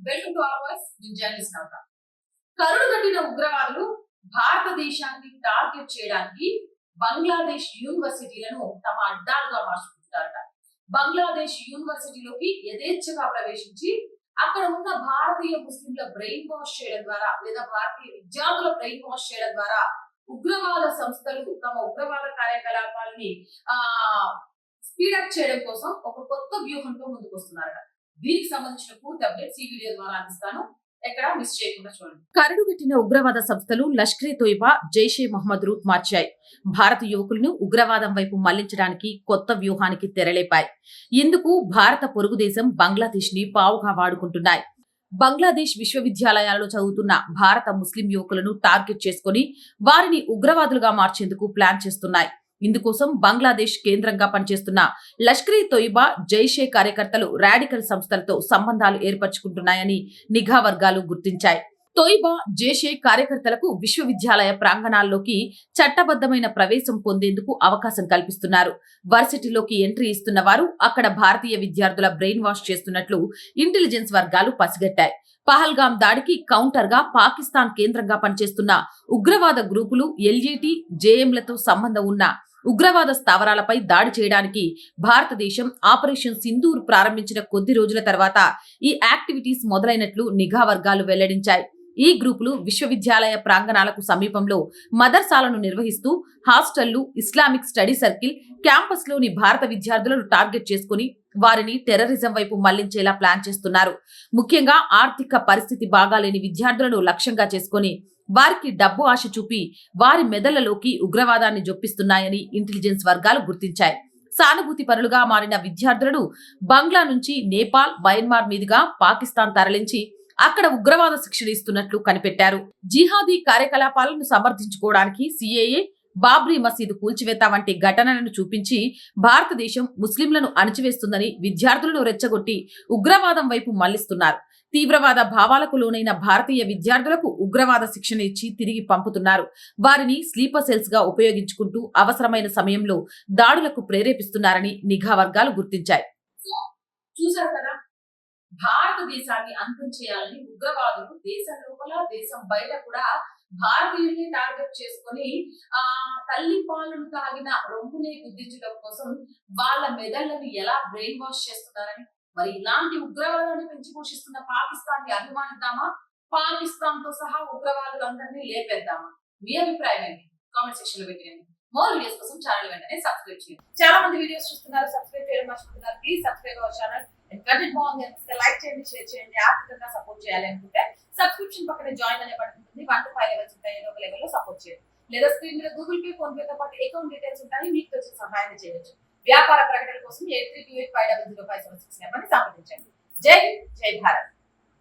Welcome to our voice నేను journalist Navata కరుడు కట్టిన ఉగ్రవాదులు భారతదేశాన్ని టార్గెట్ చేయడానికి బంగ్లాదేశ్ యూనివర్సిటీలను తమ అడ్డాలుగా మార్చుకుంటున్నారట. బంగ్లాదేశ్ యూనివర్సిటీలోకి యథేచ్ఛగా ప్రవేశించి అక్కడ ఉన్న భారతీయ ముస్లింల బ్రెయిన్ వాష్ చేయడం ద్వారా లేదా భారతీయ విద్యార్థుల బ్రెయిన్ వాష్ చేయడం ద్వారా ఉగ్రవాద సంస్థలు తమ ఉగ్రవాద కార్యకలాపాలని ఆ స్పీడప్ చేయడం కోసం ఒక కొత్త వ్యూహంతో ముందుకు వస్తున్నారట దీనికి సంబంధించిన పూర్తి అప్డేట్స్ ఈ వీడియో ద్వారా అందిస్తాను. కరడుగట్టిన ఉగ్రవాద సంస్థలు లష్కరే తోయిబా జైషే మహమ్మద్ రూప్ మార్చాయి. భారత యువకులను ఉగ్రవాదం వైపు మళ్ళించడానికి కొత్త వ్యూహానికి తెరలేపాయి. ఇందుకు భారత పొరుగు దేశం బంగ్లాదేశ్ని పావుగా వాడుకుంటున్నాయి. బంగ్లాదేశ్ విశ్వవిద్యాలయాలలో చదువుతున్న భారత ముస్లిం యువకులను టార్గెట్ చేసుకుని వారిని ఉగ్రవాదులుగా మార్చేందుకు ప్లాన్ చేస్తున్నాయి. ఇందుకోసం బంగ్లాదేశ్ కేంద్రంగా పనిచేస్తున్న లష్కరే తొయిబా జైషే కార్యకర్తలు రాడికల్ సంస్థలతో సంబంధాలు ఏర్పరచుకుంటున్నాయని నిఘా వర్గాలు గుర్తించాయి. తొయిబా జైషే కార్యకర్తలకు విశ్వవిద్యాలయ ప్రాంగణాల్లోకి చట్టబద్ధమైన ప్రవేశం పొందేందుకు అవకాశం కల్పిస్తున్నారు. వర్సిటీలోకి ఎంట్రీ ఇస్తున్న వారు అక్కడ భారతీయ విద్యార్థుల బ్రెయిన్ వాష్ చేస్తున్నట్లు ఇంటెలిజెన్స్ వర్గాలు పసిగట్టాయి. పహల్గాం దాడికి కౌంటర్గా పాకిస్తాన్ కేంద్రంగా పనిచేస్తున్న ఉగ్రవాద గ్రూపులు ఎల్జీటీ జేఎంలతో సంబంధం ఉన్న ఉగ్రవాద స్థావరాలపై దాడి చేయడానికి భారతదేశం ఆపరేషన్ సింధూర్ ప్రారంభించిన కొద్ది రోజుల తర్వాత ఈ యాక్టివిటీస్ మొదలైనట్లు నిఘా వర్గాలు వెల్లడించాయి. ఈ గ్రూపులు విశ్వవిద్యాలయ ప్రాంగణాలకు సమీపంలో మదర్సాలను నిర్వహిస్తూ హాస్టళ్ళు ఇస్లామిక్ స్టడీ సర్కిల్ క్యాంపస్లోని భారత విద్యార్థులను టార్గెట్ చేసుకుని వారిని టెర్రరిజం వైపు మళ్ళించేలా ప్లాన్ చేస్తున్నారు. ముఖ్యంగా ఆర్థిక పరిస్థితి బాగాలేని విద్యార్థులను లక్ష్యంగా చేసుకుని వారికి డబ్బు ఆశ చూపి వారి మెదళ్ళలోకి ఉగ్రవాదాన్ని జొప్పిస్తున్నాయని ఇంటెలిజెన్స్ వర్గాలు గుర్తించాయి. సానుభూతి పరులుగా మారిన విద్యార్థులను బంగ్లా నుంచి నేపాల్ మయన్మార్ మీదుగా పాకిస్తాన్ తరలించి అక్కడ ఉగ్రవాద శిక్షణ ఇస్తున్నట్లు కనిపెట్టారు. జిహాదీ కార్యకలాపాలను సమర్థించుకోవడానికి సిఏఏ బాబ్రీ మసీదు కూల్చివేత వంటి ఘటనలను చూపించి భారతదేశం ముస్లింలను అణచివేస్తుందని విద్యార్థులను రెచ్చగొట్టి ఉగ్రవాదం వైపు మళ్ళిస్తున్నారు. తీవ్రవాద భావాలకు లోనైన భారతీయ విద్యార్థులకు ఉగ్రవాద శిక్షణ ఇచ్చి తిరిగి పంపుతున్నారు. వారిని స్లీపర్ సెల్స్గా ఉపయోగించుకుంటూ అవసరమైన సమయంలో దాడులకు ప్రేరేపిస్తున్నారని నిఘా వర్గాలు గుర్తించాయి. చూసారు కదా? భారతదేశాన్ని అంతం చేయాలని ఉగ్రవాదులు దేశం లోపల దేశం బయట కూడా భారతీయుల్ని టార్గెట్ చేసుకొని ఆ తల్లి పాలను తాగిన రొమ్మునే గుద్దించడం కోసం వాళ్ళ మెదళ్ళను ఎలా బ్రెయిన్ వాష్ చేస్తున్నారని మరి ఇలాంటి ఉగ్రవాదాన్ని పెంచి పోషిస్తున్న పాకిస్తాన్ని అభిమానిద్దామా? పాకిస్తాన్తో సహా ఉగ్రవాదులందరినీ లేపేద్దామా? మీ అభిప్రాయం ఏంటి? కామెంట్ సెక్షన్లో పెట్టండి మోర్ వీడియోస్ కోసం ఛానల్ వెంటనే సబ్స్క్రైబ్ చేయండి. చాలా మంది వీడియోస్ చూస్తున్నారు. సబ్స్క్రైబ్ చేయడం మర్చిపోతున్నారు. Please subscribe our channel. Content బాగుంది అనిపిస్తే లైక్ చేయండి షేర్ చేయండి ఆర్థికంగా సపోర్ట్ చేయాలి అనుకుంటే సబ్స్క్రిప్షన్ పక్కన జాయిన్ అనే button one two five levels ఉంటాయి ఏదో ఒక లెవెల్లో సపోర్ట్ చేయండి. లేదా స్క్రీన్ మీద గూగుల్ పే ఫోన్ పే తో పాటు అకౌంట్ డీటెయిల్స్ ఉంటాయి మీకు వచ్చే సహాయం చేయవచ్చు వ్యాపార ప్రకటన కోసం eight three two eight five double zero five seven six నెంబర్ని సంప్రదించండి. జై హింద్ జై భారత్.